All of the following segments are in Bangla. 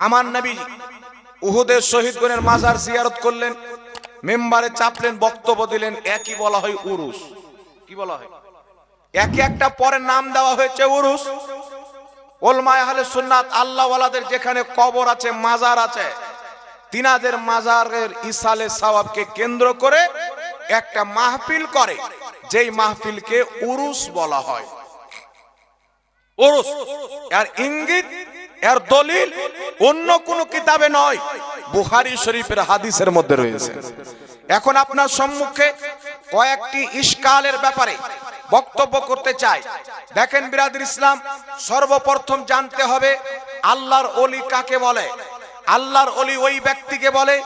আমার নবী উহুদের শহীদগণের মাজার জিয়ারত করলেন, মেম্বারে চাপলেন, বক্তব্য দিলেন, একই বলা হয় উরুস। কি বলা হয়? একে একটা পরে নাম দেওয়া হয়েছে উরুস। ওলমায় আহলে সুন্নাত আল্লাহওয়ালাদের যেখানে কবর আছে, মাজার আছে, তিনাদের মাজারের ইসালে সওয়াবকে কেন্দ্র করে একটা মাহফিল করে, যেই মাহফিলকে উরুস বলা হয়। উরুস। আর ইঙ্গিত এর দলিল অন্য কোন কিতাবে নয় বুহারি শরীফের হাদিসের মধ্যে রয়েছে। এখন আপনার সম্মুখে কয়েকটি ইস্কালের ব্যাপারে বক্তব্য করতে চাই। দেখেন বিরাদির ইসলাম, সর্বপ্রথম জানতে হবে আল্লাহর অলি কাকে বলে? আল্লাহর অলি ওই ব্যক্তিকে বলে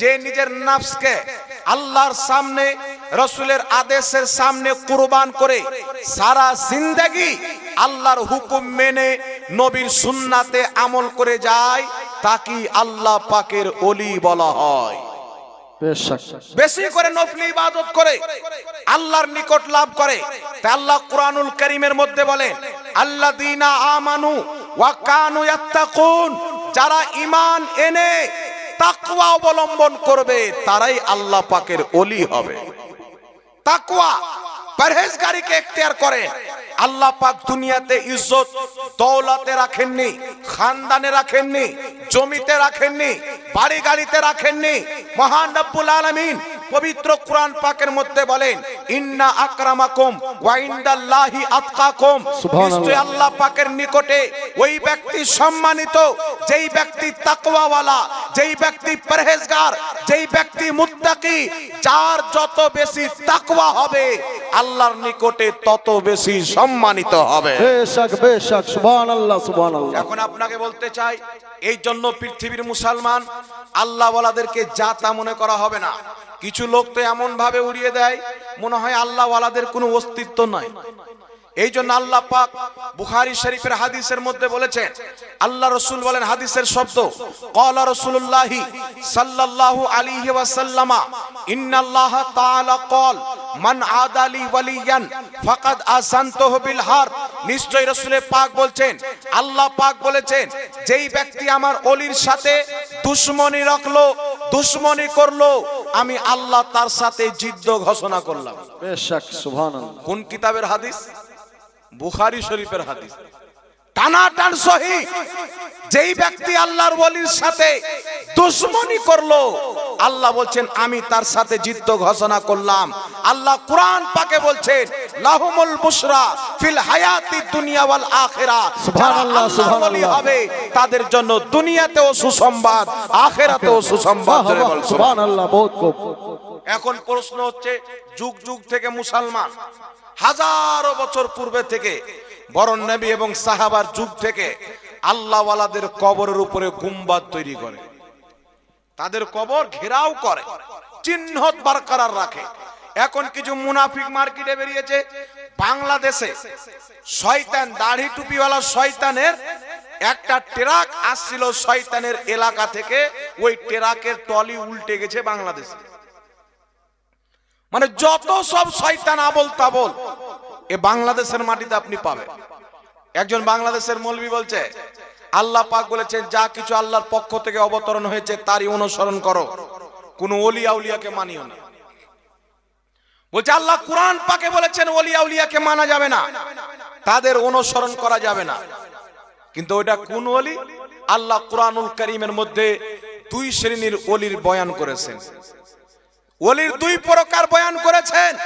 যে নিজের নাফসকে আল্লাহর সামনে, রসুলের আদেশের সামনে কুরবান করে সারা জিন্দেগি আল্লাহর হুকুম মেনে নবীর সুন্নাতে আমল করে যায় তাকে আল্লাহ পাকের অলি বলা হয়। বেশি করে নফলি ইবাদত করে আল্লাহর নিকট লাভ করে। তাই আল্লাহ কুরআনুল কারীমের মধ্যে বলেন আল্লাযীনা আমানু ওয়া কানু ইয়াত্তাকুন যারা ঈমান এনে তাকওয়া অবলম্বন করবে তারাই আল্লাহ পাকের ওলি হবে। তাকওয়া পরহেজগারিকে এখতিয়ার করে। আল্লাহ পাক দুনিয়াতে ইজ্জত দৌলতে রাখেননি, খানদানে রাখেননি, জমিতে রাখেননি বাড়ি গাড়িতে রাখেননি। মহান রব্বুল আলামিন পবিত্র কোরআন পাকের মধ্যে বলেন ইন্না আকরামাকুম ওয়া ইনদাল্লাহি আতকাকুম। সুবহানাল্লাহ। নিশ্চয়ই আল্লাহ পাকের নিকটে ওই ব্যক্তি সম্মানিত যেই ব্যক্তি তাকওয়াওয়ালা যেই ব্যক্তি পরহেজগার যেই ব্যক্তি মুত্তাকি যার যত বেশি তাকওয়া হবে আল্লাহর নিকটে তত বেশি সম্মানিত হবে। বেশক বেশক সুবহানাল্লাহ সুবহানাল্লাহ। এখন আপনাকে বলতে চাই এই জন্য পৃথিবীর মুসলমান আল্লাহ ওয়ালাদেরকে যা তা মনে করা হবে না। কিছু লোক তো এমন ভাবে উড়িয়ে দেয়, মনে হয় আল্লাহ ওয়ালাদের কোনো অস্তিত্ব নাই। এই জন্য আল্লাহ পাক বুখারী শরীফের হাদিসের মধ্যে বলেছেন, আল্লাহ রসুল বলেন হাদিসের শব্দ, ক্বালা রাসূলুল্লাহি সাল্লাল্লাহু আলাইহি ওয়াসাল্লামা, ইন্নাল্লাহ তাআলা ক্বাল। মান আদালি ওয়ালিয়ান ফাকাদ আসানতুহু বিল হার। নিশ্চয় রাসূলের পাক বলছেন আল্লাহ পাক বলেছেন যেই ব্যক্তি আমার অলির সাথে দুশ্মনী রাখল দুশ্মনী করল আমি আল্লাহ তার সাথে যুদ্ধ ঘোষণা করলাম। বেশক সুবহানাল্লাহ। কোন কিতাবের হাদিস? বুখারী শরীফের হাদিস। টানাটান সহি। যেই ব্যক্তি আল্লাহর ওলির সাথে দুশ্মনী করল আল্লাহ বলছেন আমি তার সাথে জিদ্দ ঘোষণা করলাম। আল্লাহ কোরআন পাকে বলছেন লাহুমুল বুশরা ফিল হায়াতি দুনিয়া ওয়াল আখিরা। সুবহানাল্লাহ, সুবহানাল্লাহ। হবে তাদের জন্য দুনিয়াতেও সুসংবাদ আখিরাতেও সুসংবাদ সুবহানাল্লাহ বহুত খুব। এখন প্রশ্ন হচ্ছে যুগ যুগ থেকে মুসলমান হাজারো বছর পূর্বে থেকে বরণ নবী এবং সাহাবার যুগ থেকে আল্লাহওয়ালাদের কবরের উপরে গুম্বাদ তৈরি করে। তাদের কবর ঘেরাও করে চিহ্ন বারকরার রাখে। এখন কিছু মুনাফিক মার্কেটে বেরিয়েছে, বাংলাদেশে শয়তান দাড়ি টুপিওয়ালা শয়তানের একটা ট্রাক আসছিল শয়তানের এলাকা থেকে, ওই ট্রাকের টলি উল্টে গেছে বাংলাদেশে। মানে যত সব শয়তান আবল তাবল এ বাংলাদেশের মাটিতে আপনি পাবেন। একজন বাংলাদেশের মৌলবি বলছে আল্লাহ পাক বলেছেন, যা কিছু আল্লাহর পক্ষ থেকে অবতরণ হয়েছে, তারই অনুসরণ করো। কোন ওলিয়া উলিয়াকে মানিও না। বলছে, আল্লাহ কোরআন পাকে বলেছেন ওলিয়া উলিয়াকে মানা যাবে না। তাদের অনুসরণ করা যাবে না। কিন্তু ওইটা কোন অলি? আল্লাহ কোরআনুল করিমের মধ্যে দুই শ্রেণির অলির বয়ান করেছেন। অলির দুই প্রকার বয়ান করেছেন।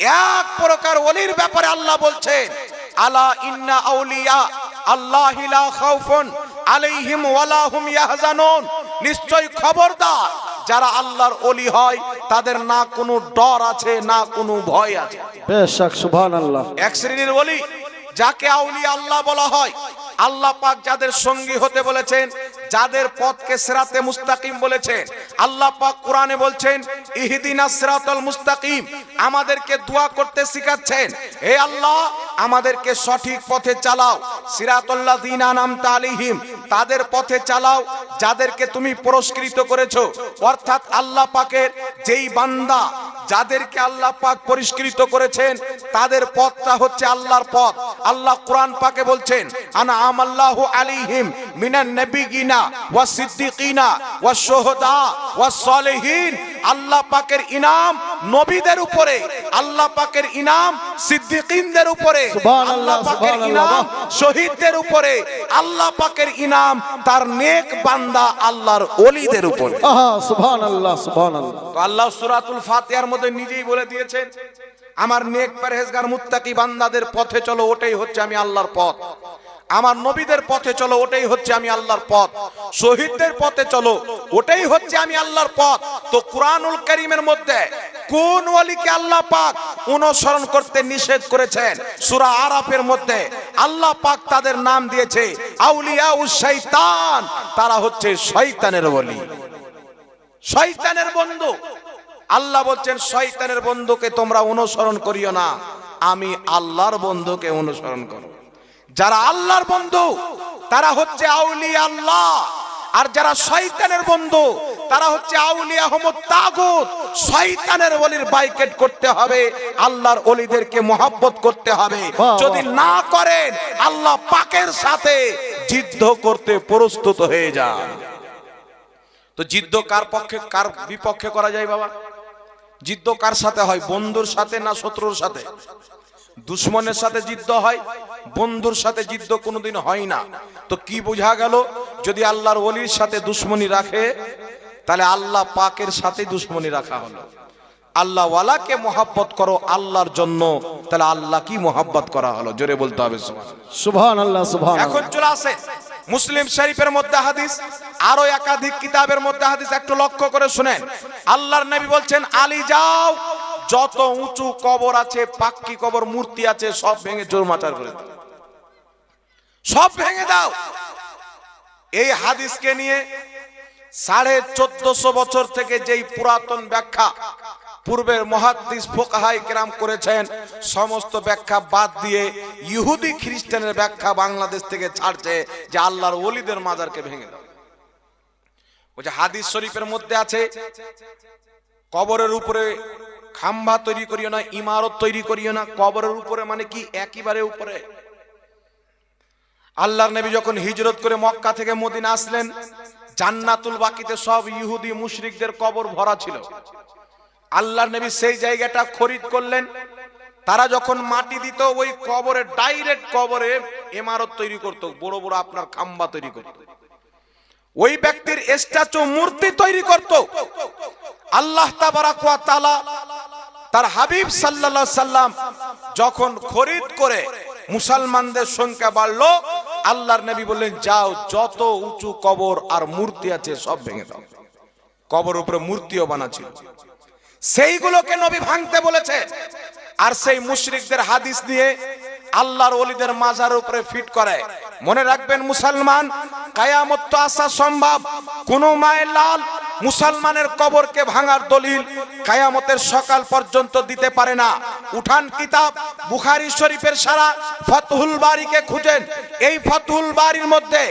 এক প্রকার অলির ব্যাপারে আল্লাহ বলছেন, আলা ইন্না আউলিয়া আল্লাহ খাউফুন আলাইহিম ওয়ালা হুম ইয়াহজানুন। নিশ্চয় খবরদার যারা আল্লাহর ওলি হয় তাদের না কোনো ডর আছে না কোনো ভয় আছে। বেশক সুবহানাল্লাহ। এক শ্রেণির ওলি যাকে আউলিয়া আল্লাহ বলা হয় আল্লাহ পাক যাদের সঙ্গী হতে বলেছেন যাদের পথকে সেরাতে মুস্তাকিম বলেছেন, আল্লাহ পাক কোরআনে বলছেন, ইহদিনা সিরাতাল মুস্তাকিম আমাদেরকে দোয়া করতে শিখাচ্ছেন, হে আল্লাহ, আমাদেরকে সঠিক পথে চালাও, সিরাতাল্লাযিনা নামতা আলাইহিম তাদের পথে চালাও, যাদেরকে তুমি পুরস্কৃত করেছ। অর্থাৎ আল্লাহ পাকের যেই বান্দা যাদেরকে আল্লাহ পাক পরিষ্কৃত করেছেন, তাদের পথটা হচ্ছে আল্লাহর পথ। আল্লাহ কোরআন পাকে বলছেন আনা আমাল্লাহু আলাইহিম মিনান নাবিয়িনা নাবিয়িনা ওয়া সিদ্দিকিনা ওয়া শুহাদা ওয়া সালেহিন। আল্লাহ পাকের ইনাম নবীদের উপরে আল্লাহ পাকের ইনাম সিদ্দিকিনদের উপরে আল্লাহ পাকের। ইনাম শহীদদের উপরে আল্লাহ পাকের ইনাম তার নেক বান্দা আল্লাহর ওলিদের উপরে। আল্লাহ সূরাতুল ফাতিহার মধ্যে নিজেই বলে দিয়েছেন আমার নেক পরহেজগার মুত্তাকি বান্দাদের পথে চলো, ওটাই হচ্ছে আমি আল্লাহর পথ। আমার নবীদের পথে চলো, ওটাই হচ্ছে আমি আল্লাহর পথ। শহীদদের পথে চলো, ওটাই হচ্ছে আমি আল্লাহর পথ। তো কুরআনুল কারীমের মধ্যে কোন ওয়ালিকে আল্লাহ পাক অনুসরণ করতে নিষেধ করেছেন? সূরা আরাফের মধ্যে আল্লাহ পাক তাদের নাম দিয়েছে আউলিয়া শয়তান তারা হচ্ছে শয়তানের ওলি। শয়তানের বন্ধু। আল্লাহ বলছেন শয়তানের বন্ধুকে তোমরা অনুসরণ করিও না। আমি আল্লাহর বন্ধুকে অনুসরণ করো যারা আল্লাহর বন্ধু তারা হচ্ছে আউলি আল্লাহ। আর যারা শয়তানের বন্ধু তারা হচ্ছে আউলিয়া হমদ তাগুত। শয়তানের ওলির বাইকেট করতে হবে আল্লাহর ওলিদেরকে মহাব্বত করতে হবে। যদি না করেন আল্লাহ পাকের সাথে যুদ্ধ করতে প্রস্তুত হয়ে যান। তো যুদ্ধ কার পক্ষে কার বিপক্ষে করা যায় বাবা? যুদ্ধ কার সাথে হয়? বন্ধুর সাথে না শত্রুর সাথে? দুশ্মনের সাথে যুদ্ধ হয় বন্ধুর সাথে যুদ্ধ কোনোদিন হয় না। তো কি বোঝা গেল? যদি আল্লাহর ওলির সাথে দুশ্মনী রাখে তাহলে আল্লাহ পাকের সাথে দুশ্মনী রাখা হলো। আল্লাহ ওয়ালাকে মোহাব্বত করো আল্লাহর জন্য তাহলে আল্লাহ কি মোহাব্বত করা হলো? জোরে বলতে হবে সুবহানাল্লাহ। সুবহান আল্লাহ সুবহান এখন চলে আসে। মুসলিম শরীফের মধ্যে হাদিস, আরও একাধিক কিতাবের মধ্যে হাদিস একটু লক্ষ্য করে শুনেন। আল্লাহর নবী বলছেন, আলী, যাও, যত উঁচু কবর আছে, পাক্কি কবর, মূর্তি আছে, সব ভেঙে চোরমাচার করে দাও। সব ভেঙে দাও। এই হাদিসকে নিয়ে সাড়ে চোদ্দশো বছর থেকে যেই পুরাতন ব্যাখ্যা পূর্বের মহাদ্দিস ফোকাহাই কেরাম করেছেন, সমস্ত ব্যাখ্যা বাদ দিয়ে ইহুদি খ্রিস্টানের ব্যাখ্যা বাংলাদেশ থেকে ছাড়ছে যে আল্লাহর ওলিদের মাজারকে ভেঙে দাও। বলছে হাদিস শরীফের মধ্যে আছে, কবরের উপরে খাম্বা তৈরি করিও না, ইমারত তৈরি করিও না, কবরের উপরে মানে কি? একেবারে উপরে। আল্লাহর নবী যখন হিজরত করে মক্কা থেকে মদিনা আসলেন, জান্নাতুল বাকিতে সব ইহুদি মুশরিকদের কবর ভরা ছিল। আল্লাহর নবী সেই জায়গাটা খরিদ করলেন। তারা যখন মাটি দিত, ওই কবরে ডাইরেক্ট কবরে ইমারত তৈরি করত, বড় বড় আপনার খাম্বা তৈরি করত। ওই ব্যক্তির স্ট্যাচু, মূর্তি তৈরি করত। আল্লাহ তাআলা তার হাবিব সাল্লাল্লাহু সাল্লাম যখন খরিদ করে মুসলমানদের সংখ্যা বাড়লো, আল্লাহর নবী বললেন, যাও, যত উঁচু কবর আর মূর্তি আছে সব ভেঙে দাও। কবর উপরে মূর্তিও বানাছিল সেইগুলোকে নবী ভাঙতে বলেছে। আর সেই মুশরিকদের হাদিস দিয়ে আল্লাহর ওলিদের মাজার উপরে ফিট করে। মনে রাখবেন মুসলমান, কায়ামত তো আসা সম্ভব। কোন মায়ের লাল মুসলমানের কবরকে ভাঙার দলিল কায়ামতের সকাল পর্যন্ত দিতে পারে না। উঠান কিতাব, বুখারি শরীফের সারা ফতহুল বাড়িকে খুঁজেন। এই ফতহুল বাড়ির মধ্যে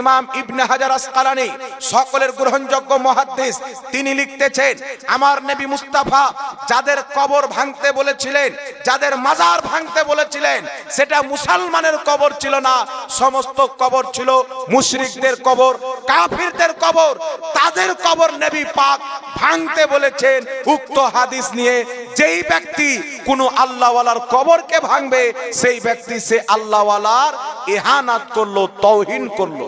ইমাম ইবনে হাজার আসকালানি, সকলের গ্রহণযোগ্য মহাদ্দিস, তিনি লিখতেছেন, আমার নবী মুস্তাফা যাদের কবর ভাঙতে বলেছিলেন, যাদের মাজার ভাঙতে বলেছিলেন, সেটা মুসলমানের কবর ছিল না। সমস্ত কবর ছিল মুশরিকদের কবর, কাফিরদের কবর, তাদের কবর নবী পাক ভাঙতে বলেছেন, উক্ত হাদিস নিয়ে যেই ব্যক্তি কোন আল্লাহওয়ালার কবরকে ভাঙবে, সেই ব্যক্তি সে আল্লাহওয়ালার ইহানাত করল তৌহিন করল,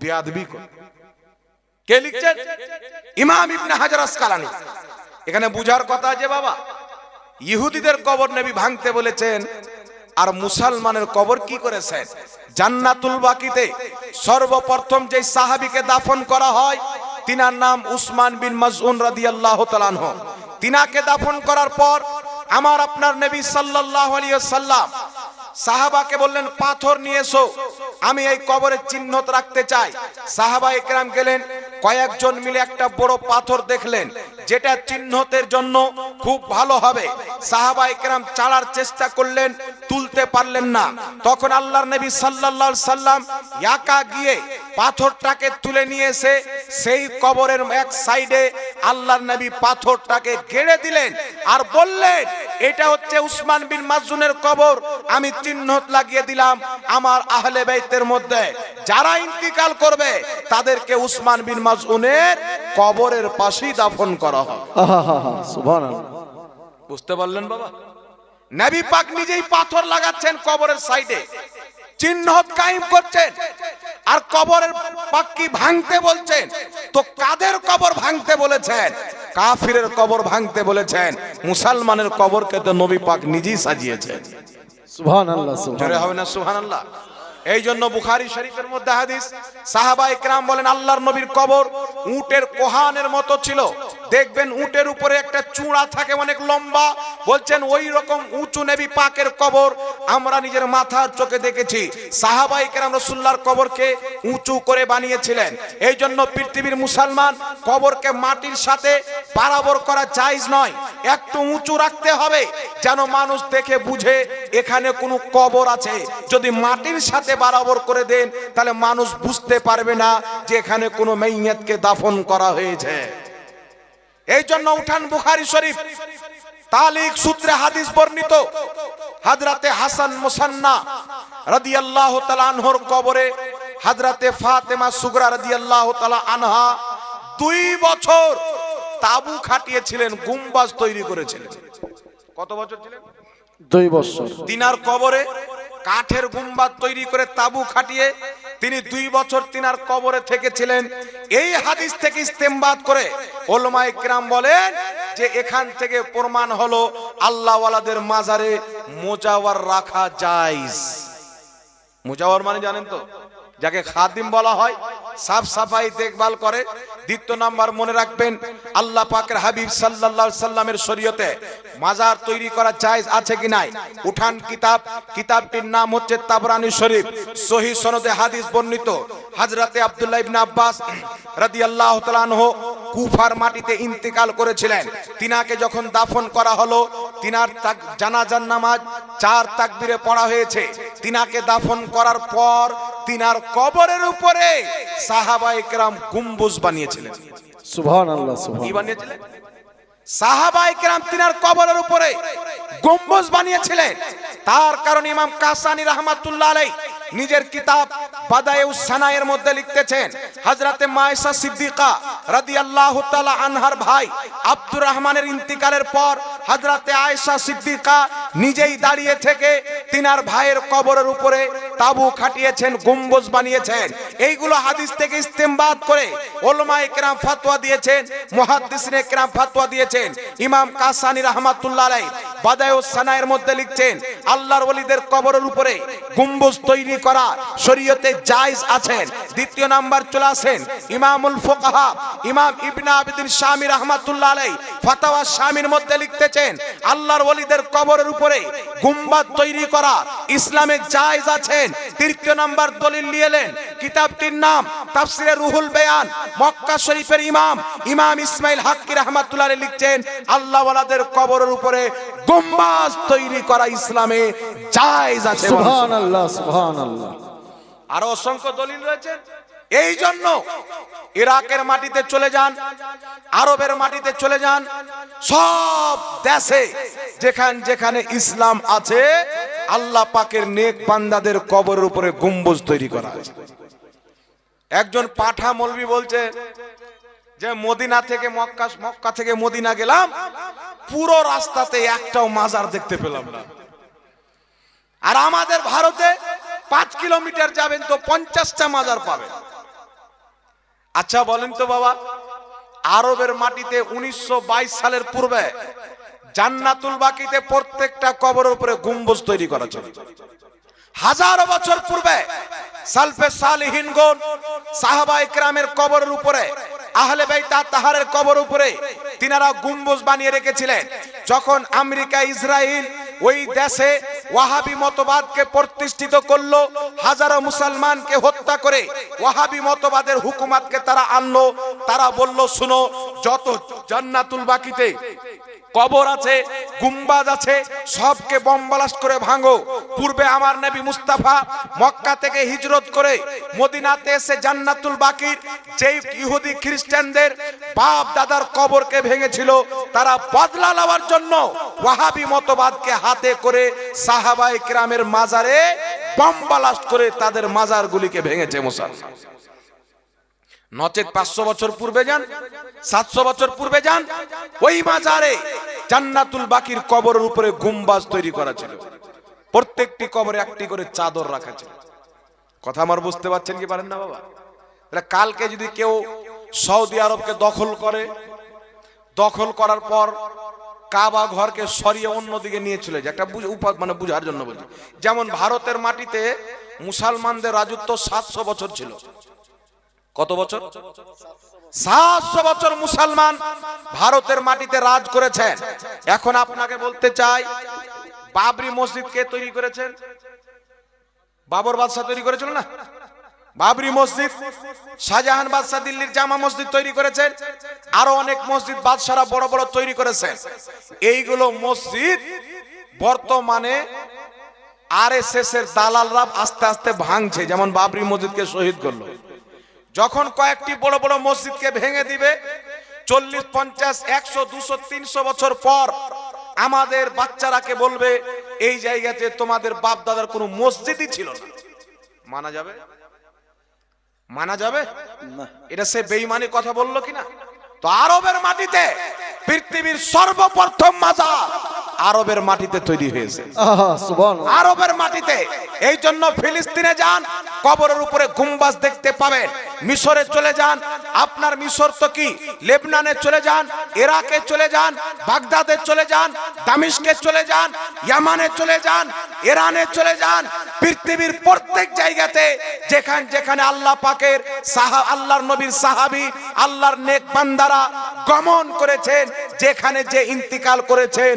বেয়াদবি করল। কে লিখছেন? ইমাম ইবনে হাজার আসকালানি। এখানে বুঝার কথা যে বাবা, ইহুদিদের কবর নবী ভাঙতে বলেছেন, আর মুসলমানের কবর কি করেছেন? জান্নাতুল বাকিতে সর্বপ্রথম যে সাহাবিকে দাফন করা হয় তিনার নাম উসমান বিন মজুন রাদি আল্লাহ আনহু। তিনাকে দাফন করার পর আমার আপনার নবী সাল্লাহ আলিয়া সাল্লাম সাহাবাকে বললেন, পাথর নিয়ে এসো আমি এই কবরের চিহ্ন রাখতে চাই। সাহাবা একরাম গেলেন, কয়েকজন মিলে একটা বড় পাথর দেখলেন, যেটা চিহ্নতের জন্য খুব ভালো হবে। সাহাবা একরাম চালার চেষ্টা করলেন, তুলতে পারলেন না। তখন আল্লাহর নবী সাল্লাল্লাহু সাল্লাম একা গিয়ে পাথরটাকে তুলে নিয়ে এসে সেই কবরের এক সাইডে আল্লাহর নবী পাথরটাকে গেড়ে দিলেন আর বললেন এটা হচ্ছে উসমান বিন মাজুনের কবর। আমি চিহ্ন লাগিয়ে দিলাম আমার আহলে বেতের মধ্যে। যারা ইন্তিকাল করবে তাদেরকে উসমান বিন মাজুনের কবরের পাশেই দাফন করা হবে বুঝতে পারলেন বাবা? নবী পাক নিজেই পাথর লাগাচ্ছেন কবরের সাইডে। চিহ্ন কায়েম করছেন। আর কবরের পাক্কি ভাঙতে বলছেন। তো কাদের কবর ভাঙতে বলেছেন? কাফিরের কবর ভাঙতে বলেছেন। মুসলমানের কবরকে তো নবী পাক নিজেই সাজিয়েছেন। সুবহানাল্লাহ জোরে হবে না সুবহানাল্লাহ। এই জন্য বুখারী শরীফের মধ্যে হাদিস সাহাবা ইকরাম বলেন আল্লাহর নবীর কবর উটের কোহানের মতো ছিল। দেখবেন উটের উপরে একটা চূড়া থাকে অনেক লম্বা। বলছেন ওই রকম উঁচু নেবি পাকের কবর আমরা নিজের মাথার চোখে দেখেছি। সাহাবা ইকরাম রাসূলুল্লাহর কবরকে উঁচু করে বানিয়েছিলেন। এই জন্য পৃথিবীর মুসলমান কবরকে মাটির সাথে বরাবর করা চাইজ নয়। একটু উঁচু রাখতে হবে যেন মানুষ দেখে বুঝে এখানে কোনো কবর আছে। যদি মাটির সাথে বরাবর করে দেন, তাহলে মানুষ বুঝতে পারবে না যে এখানে কোনো মেইয়াতকে দাফন করা হয়েছে। এই জন্য উঠান বুখারি শরীফ তালিক সূত্রে হাদিস বর্ণিত। হাজরাতে হাসান মুসান্না রাদিয়াল্লাহু তাআলা আনহর কবরে হাজরাতে ফাতেমা সুগরা রাদিয়াল্লাহু তাআলা আনহা দুই বছর তাবু খাটিয়েছিলেন গুম্বাজ তৈরি করেছিলেন। কত বছর ছিলেন? দুই বছর। তিনার কবরে কাঠের গুম্বাদ তৈরি করে তাবু খাটিয়ে তিনি দুই বছর তিনার কবরে থেকেছিলেন। এই হাদিস থেকে ইস্তেমবাদ করে ওলমাই কিরাম বলেন যে এখান থেকে প্রমাণ হলো আল্লাহওয়ালাদের মাজারে মোজাওয়ার রাখা যায় মোজাওয়ার মানে জানেন তো? যাকে খাদিম বলা হয় সাফ সাফাই দেখভাল করে। দ্বিতীয় নাম্বার মনে রাখবেন, আল্লাহ পাকের হাবিব সাল্লাল্লাহু সাল্লামের শরীয়তে মাজার তৈরি করা জায়েজ আছে কি নাই? উঠান কিতাব, কিতাবটির নাম হচ্ছে তাবরানি শরীফ, সহি সনদে হাদিস বর্ণিত। হযরতে আব্দুল্লাহ ইবনে আব্বাস রাদিয়াল্লাহু তাআলা কুফার মাটিতে ইন্তেকাল করেছিলেন। তিনাকে যখন দাফন করা হলো, তিনার তাক- জানাজার নামাজ চার তাকবীরে পড়া হয়েছে। তিনাকে দাফন করার পর তিনার কবরের উপরে সাহাবায়ে কেরাম গুম্বুজ বানিয়েছিলেন। সুবহানাল্লাহ কি সুবহান বানিয়েছিলেন? সাহাবায়ে কেরাম তিনার কবরের উপরে গম্বুজ বানিয়েছিলেন। তার কারণ ইমাম কাসানি রহমাতুল্লাহ আলাই নিজের কিতাব বাদায়ুস সানায়ের মধ্যে লিখতেছেন হযরতে মায়েশা সিদ্দিকা রাদিয়াল্লাহু তাআলা আনহার ভাই আব্দুর রহমানের ইন্তিকালের পর হযরতে আয়েশা সিদ্দিকা নিজেই দাঁড়িয়ে থেকে তিনার ভাইয়ের কবরের উপরে তাবু খাটিয়েছেন, গম্বুজ বানিয়েছেন। এইগুলো হাদিস থেকে ইস্তেমবাদ করে ওলমায়ে কেরাম ফতোয়া দিয়েছেন, মুহাদ্দিসিনে কেরাম ফতোয়া দিয়েছেন। ইমাম কাসানি রাহমাতুল্লাহ আলাইহি মধ্যে লিখছেন, আল্লাহর ওলিদের কবরের উপরে গম্বুজ তৈরি করা শরীয়তে আছেন। দ্বিতীয় নাম্বার চলে আসেন, ইমামুল ইমাম ইবনে আবিদিন মধ্যে লিখতেছেন, আল্লাহর ওলিদের কবরের উপরে গুম্বাদ তৈরি করা ইসলামে জায়েজ আছেন। তৃতীয় নাম্বার দলিল নিয়েলেন কিতাবটির নাম তাফসিরে রুহুল বেয়ান মক্কা শরীফের ইমাম ইমাম ইসমাইল হাক্কি রাহমাতুল্লাহ লিখছেন আল্লাহ ওয়ালাদের কবরের উপরে গম্বাজ তৈরি করা ইসলামে জায়েজ আছে সুবহানাল্লাহ সুবহানাল্লাহ। আরও অসংখ্য দলিল রয়েছে। এই জন্য ইরাকের মাটিতে চলে যান, আরবের মাটিতে চলে যান, সব দেশে যেখান যেখানে ইসলাম আছে, আল্লাহ পাকের নেক বান্দাদের কবরের উপরে গম্বুজ তৈরি করা আছে। একজন পাঠা মলবি বলছে যে, মদিনা থেকে মক্কা মক্কা থেকে মদিনা গেলাম, পুরো রাস্তাতে একটাও মাজার দেখতে পেলাম না। আর আমাদের ভারতে পাঁচ কিলোমিটার যাবেন তো পঞ্চাশটা মাজার পাবেন। আচ্ছা বলেন তো বাবা, আরবের মাটিতে উনিশশো বাইশ সালের পূর্বে জান্নাতুল বাকিতে প্রত্যেকটা কবরের উপরে গুম্বুজ তৈরি করা ছিল হাজারো বছর পূর্বে সালফে সালিহিনগণ সাহাবা ইকরামের কবরের উপরে, আহলে বাইতা তাহারের কবর উপরে তিনারা গুম্বুজ বানিয়ে রেখেছিলেন। যখন আমেরিকা ইসরায়েল ওই দেশে ওয়াহাবি মতবাদকে প্রতিষ্ঠিত করল, হাজারো মুসলমানকে হত্যা করে ওয়াহাবি মতবাদের হুকুমাতকে তারা আনলো, তারা বলল, শুনো, যত জান্নাতুল বাকিতে কবর আছে, গুম্বাজ আছে, সবকে বম্বালাস্ট করে ভাঙো। পূর্বে আমার নবী মুস্তাফা মক্কা থেকে হিজরত করে মদিনাতে এসে জান্নাতুল বাকির, যেই ইহুদি খ্রিস্টানদের বাপ দাদার কবরকে ভেঙেছিল, তারা বদলা নেওয়ার জন্য ওয়াহাবি মতবাদকে হাতে করে সাহাবাই কিরামের মাজারে বম্বালাস্ট করে তাদের মাজারগুলিকে ভেঙেছে মুসলমান। নচেত পাঁচশো বছর পূর্বে যান, সাতশো বছর পূর্বে যান, ওই মাজারে জান্নাতুল বাকির কবরের উপরে গুম্বাজ তৈরি করা ছিল। প্রত্যেকটি কবরে একটি করে চাদর রাখা ছিল। কথা আমার বুঝতে পারছেন কি পারেন না বাবা? কালকে যদি কেউ সৌদি আরবকে দখল করে, দখল করার পর কাবা ঘরকে সরিয়ে অন্যদিকে নিয়ে চলে যায়। একটা মানে বুঝার জন্য বলছি যেমন ভারতের মাটিতে মুসলমানদের রাজত্ব সাতশো বছর ছিল। কত বছর? সাতশো বছর মুসলমান ভারতের মাটিতে রাজ করেছেন। এখন আপনাকে বলতে চাই, বাবরি মসজিদ কে তৈরি করেছেন? বাবর বাদশাহ তৈরি করেছিল না? বাবরি মসজিদ, শাহজাহান বাদশাহ দিল্লির জামা মসজিদ তৈরি করেছেন। আরও অনেক মসজিদ বাদশারা বড় বড় তৈরি করেছেন। এইগুলো মসজিদ বর্তমানে আরএসএস এর দালালরা আস্তে আস্তে ভাঙছে, যেমন বাবরি মসজিদকে শহীদ করল। যখন কয়েকটি বড় বড় মসজিদকে ভেঙে দিবে চল্লিশ পঞ্চাশ একশো দুশো তিনশো বছর পর আমাদের বাচ্চারাকে বলবে এই জায়গাতে তোমাদের বাপ দাদার কোনো মসজিদই ছিল না। মানা যাবে? মানা যাবে? এটা সে বেইমানি কথা বলল কিনা? তো আরবের মাটিতে পৃথিবীর সর্বপ্রথম মাজার আরবের মাটিতে তৈরি হয়েছে। আরবের মাটিতে। এই জন্য ফিলিস্তিনে যান কবরের উপরে গুম্বাজ দেখতে পাবেন। মিশরে চলে যান আপনার মিশর তো কি? লেবনানে চলে যান ইরাকে চলে যান বাগদাদে চলে যান দামিশকে চলে যান ইয়ামানে চলে যান ইরানে চলে যান। পৃথিবীর প্রত্যেক জায়গাতে যেখান যেখানে আল্লাহ পাকের সাহা আল্লাহর নবীর সাহাবী আল্লাহর নেক বান্দারা গমন করেছেন যেখানে যে ইন্তিকাল করেছেন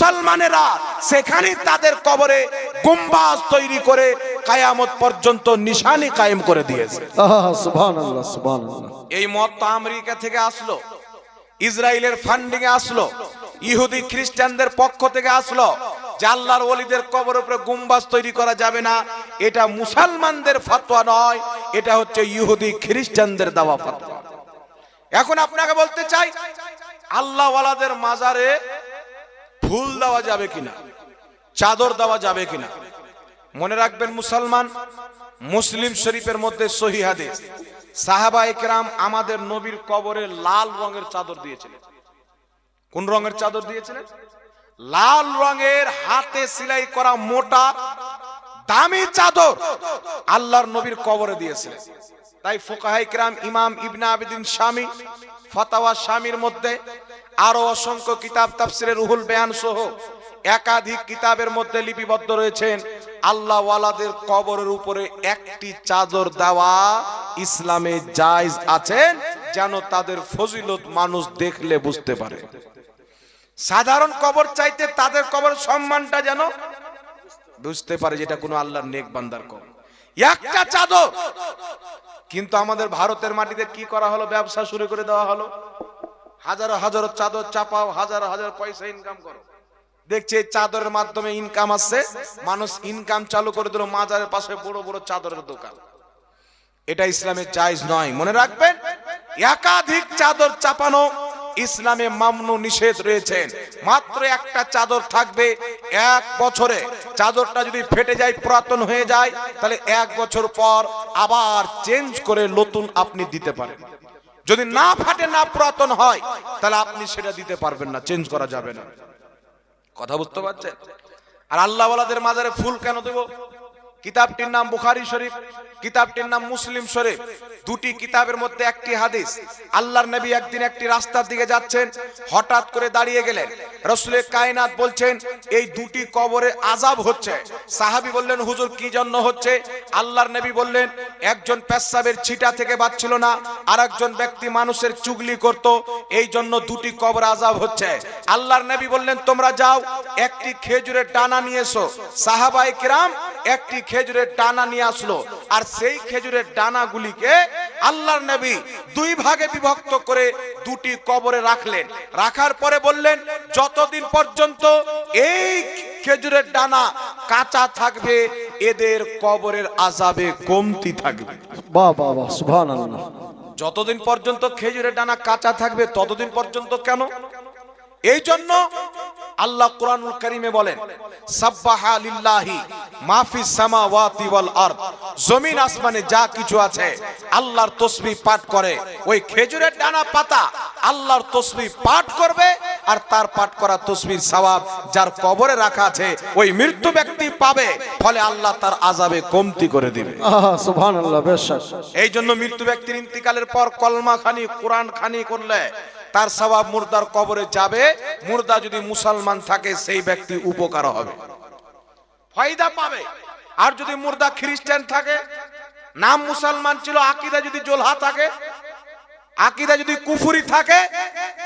মুসলমানেরা সেখানে তাদের কবরে গুম্বাজ তৈরি করে কায়ামত পর্যন্ত নিশানি কায়েম করে দিয়েছে। এই মত তো আমেরিকা থেকে আসলো ইসরায়েলের ফান্ডিং এ আসলো ইহুদি খ্রিস্টানদের পক্ষ থেকে আসলো যে আল্লাহর ওলিদের কবর উপরে গুম্বাজ তৈরি করা যাবে না এটা মুসলমানদের ফতোয়া নয় এটা হচ্ছে ইহুদি খ্রিস্টানদের দেওয়া ফতোয়া এখন আপনাকে বলতে চাই আল্লাহ ওয়ালাদের মাজারে ফুল দেওয়া যাবে কিনা? চাদর দেওয়া যাবে কিনা? মনে রাখবেন মুসলমান, মুসলিম শরীফের মধ্যে সহি সাহাবা একরাম আমাদের নবীর কবরে লাল রঙের চাদর দিয়েছিলেন। কোন রঙের চাদর দিয়েছিলেন? লাল রঙের হাতে সেলাই করা মোটা, দামি চাদর আল্লাহর নবীর কবরে দিয়েছিলেন। তাই ফোকাহাই কিরাম ইমাম ইবনা আবিদিন স্বামী ফতাওয়া স্বামীর মধ্যে আরও অসংখ্য কিতাব তাফসিরের রুহুল বেয়ান সহ একাধিক কিতাবের মধ্যে লিপিবদ্ধ রয়েছেন। আল্লাহ ওয়ালাদের কবরের উপরে একটি চাদর দেওয়া ইসলামে জায়জ আছেন যেন তাদের ফজিলত মানুষ দেখলে বুঝতে পারে। সাধারণ কবর চাইতে তাদের কবর সম্মানটা যেন বুঝতে পারে যেটা কোনো আল্লাহর নেক বান্দার কবর। একটা চাদর! কিন্তু আমাদের ভারতের মাটিতে কি করা হলো? ব্যবসা শুরু করে দেওয়া হলো। হাজারো হাজারো চাদর চাপাও, হাজারো হাজার পয়সা ইনকাম করো। দেখছে চাদরের মাধ্যমে ইনকাম আসছে। মানুষ ইনকাম চালু করে দিল মাজারের পাশে বড় বড় চাদরের দোকান। এটা ইসলামের জায়েজ নয়, মনে রাখবেন? একাধিক চাদর চাপানো ইসলামে মামনু নিষেধ রয়েছেন মাত্র একটা চাদর থাকবে এক বছরে। চাদরটা যদি ফেটে যায়, পুরাতন হয়ে যায়, তাহলে এক বছর পর আবার চেঞ্জ করে নতুন আপনি দিতে পারেন। যদি না ফাটে, না পুরাতন হয়, তাহলে আপনি সেটা দিতে পারবেন না চেঞ্জ করা যাবে না। কথা বুঝতে পারছেন? আর আল্লাহওয়ালাদের মাজারে ফুল কেন দেব? কিতাবটির নাম বুখারী শরীফ, কিতাবটির নাম মুসলিম শরীফ। দুটি কিতাবের মধ্যে একটি হাদিস, আল্লাহর নবী একদিন একটি রাস্তার দিকে যাচ্ছেন, হঠাৎ করে দাঁড়িয়ে গেলেন। রসুলের কায়নাত বলছেন, এই দুটি কবরে আজাব হচ্ছে। সাহাবী বললেন, হুজুর, কি জন্য হচ্ছে? আল্লাহর নবী বললেন, একজন পেশাবের ছিটা থেকে বাঁচছিল না আর একজন ব্যক্তি মানুষের চুগলি করত, এই জন্য দুটি কবর আজাব হচ্ছে। আল্লাহর নবী বললেন, তোমরা যাও, একটি খেজুরের ডানা নিয়ে এসো। সাহাবাই কিরাম একটি খেজুরের ডানা নিয়ে আসলো। আর সেই খেজুরের ডানাগুলিকে আল্লাহর নবী দুই ভাগে বিভক্ত করে দুটি কবরে রাখলেন। রাখার পরে বললেন যতদিন পর্যন্ত এই খেজুরের ডানা কাঁচা থাকবে এদের কবরের আজাবে কমতি থাকবে। বাহ বাহ বাহ সুবহান আল্লাহ যতদিন পর্যন্ত খেজুরের ডানা কাঁচা থাকবে ততদিন পর্যন্ত কেন? এই জন্য আল্লাহ কোরআনুল কারিমে বলেন সাব্বাহা লিল্লাহি মাফি সামাওয়াতি ওয়াল আরদ। জমিন আসমানে যা কিছু আছে আল্লাহর তসবিহ পাঠ করে। ওই খেজুরের ডানা পাতা আল্লাহর তসবিহ পাঠ করবে আর তার পাঠ করা তসবির সওয়াব যার কবরে রাখা আছে ওই মৃত্যু ব্যক্তি পাবে ফলে আল্লাহ তার আজাবে কমতি করে দিবে। আহা সুবহান বেশ এই জন্য মৃত্যু ব্যক্তির ইন্তিকালের পর কলমা খানি কোরআন খানি করলে তার সবাব মুর্দার কবরে যাবে, মুর্দা যদি মুসলমান থাকে, সেই ব্যক্তি উপকার হবে। ফায়দা পাবে। আর যদি মুর্দা খ্রিস্টান থাকে, নাম মুসলমান ছিল, আকিদা যদি জোলহা থাকে, আকিদা যদি কুফুরি থাকে,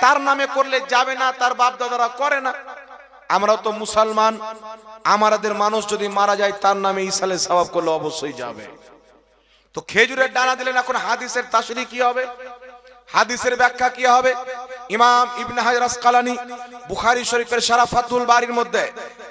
তার নামে করলে যাবে না, তার বাপ দাদারা করে না। আমরা তো মুসলমান আমাদের মানুষ যদি মারা যায়, তার নামে ইসালে সবাব করলে অবশ্যই যাবে। তো খেজুরের ডানা দিলেন, এখন হাদিসের তাসরি কি হবে? হাদিসের ব্যাখ্যা কি হবে? ইমাম ইবনে হাজার আসকালানি বুখারী শরীফের শারাফাতুল বাড়ির মধ্যে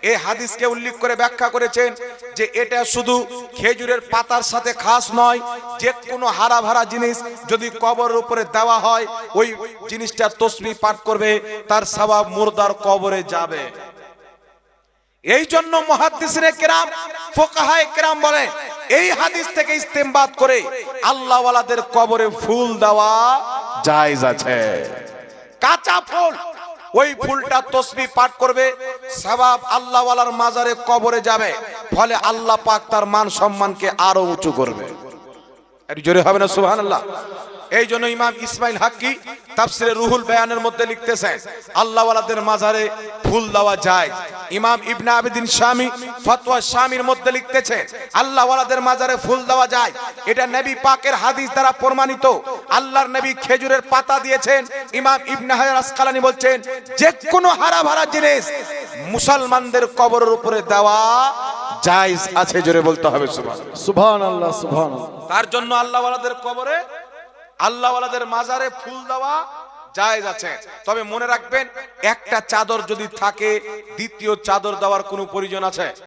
এই হাদিসকে উল্লেখ করে ব্যাখ্যা করেছেন যে এটা শুধু খেজুরের পাতার সাথে খাস নয় যে কোনো হারা ভারা জিনিস যদি কবরের উপরে দেওয়া হয়, ওই জিনিসটা তসমি পাঠ করবে, তার সবাব মুর্দার কবরে যাবে। এই জন্য মহাদ্দিসরে কেরাম, ফোকাহায়ে কেরাম বলে, এই হাদিস থেকে ইস্তেমবাদ করে আল্লাহওয়ালাদের কবরে ফুল দেওয়া জায়েজ আছে। কাঁচা ফুল। ওই ফুলটা তসবি পাঠ করবে সবাব আল্লাহওয়ালার মাজারে কবরে যাবে, ফলে আল্লাহ পাক তার মান সম্মানকে আরও উঁচু করবে। জোরে হবে না, সুবহানাল্লাহ? এই জন্য ইমাম ইসমাইল হাক্কি তাফসিরে রুহুল বেয়ানের মধ্যে লিখতেছেন, আল্লাহওয়ালাদের মাজারে ফুল দেওয়া যায় ইমাম ইবনে আবিদিন শামি ফতোয়া শামির মধ্যে লিখতেছেন আল্লাহওয়ালাদের মাজারে ফুল দেওয়া যায়। এটা নবী পাকের হাদিস দ্বারা প্রমাণিত। আল্লাহর নবী খেজুরের পাতা দিয়েছেন ইমাম ইবনে হাজার আসকালানি বলছেন যে কোনো হারা ভারা জিনিস মুসলমানদের কবরের উপরে দেওয়া জায়েজ আছে জোরে বলতে হবে সুবহানাল্লাহ। সুবহান আল্লাহ সুবহান তার জন্য আল্লাহওয়ালাদের কবরে আল্লাহওয়ালাদের মাজারে ফুল দেওয়া জায়েজ আছে। তবে মনে রাখবেন, একটা চাদর যদি থাকে, দ্বিতীয় চাদর দেওয়ার কোনো প্রয়োজন আছে?